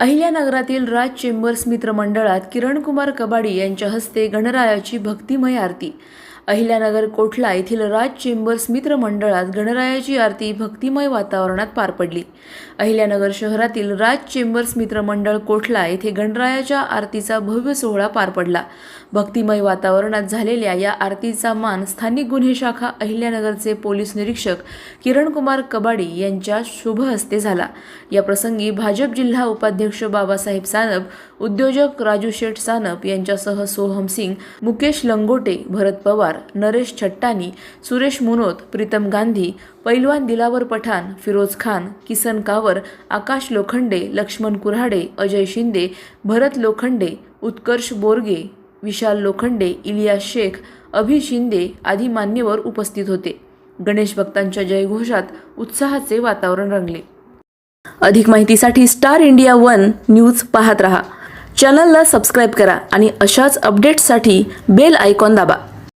अहिल्यानगरातील राज chambers मित्र मंडळात किरणकुमार कबाडी यांच्या हस्ते गणरायाची भक्तिमय आरती. अहिल्यानगर कोठला येथील राज चेंबर्स मित्र मंडळात गणरायाची आरती भक्तिमय वातावरणात पार पडली. अहिल्यानगर शहरातील राज चेंबर्स मित्र मंडळ कोठला येथे गणरायाच्या आरतीचा भव्य सोहळा पार पडला. भक्तिमय वातावरणात झालेल्या या आरतीचा मान स्थानिक गुन्हे शाखा अहिल्यानगरचे पोलीस निरीक्षक किरणकुमार कबाडी यांच्या शुभ हस्ते झाला. या प्रसंगी भाजप जिल्हा उपाध्यक्ष बाबासाहेब सानप उद्योजक राजू शेठ सानप यांच्यासह सोहम सिंग मुकेश लंगोटे भरत पवार नरेश छट्टानी सुरेश मुनोत प्रीतम गांधी पैलवान दिलावर पठाण फिरोज खान किसन कावर आकाश लोखंडे लक्ष्मण कुऱ्हाडे अजय शिंदे भरत लोखंडे उत्कर्ष बोरगे विशाल लोखंडे इलियास शेख अभि शिंदे आदी मान्यवर उपस्थित होते. गणेश भक्तांच्या जयघोषात उत्साहाचे वातावरण रंगले. अधिक माहितीसाठी स्टार इंडिया वन न्यूज पाहत रहा. चॅनलला सबस्क्राईब करा आणि अशाच अपडेट्ससाठी बेल आयकॉन दाबा.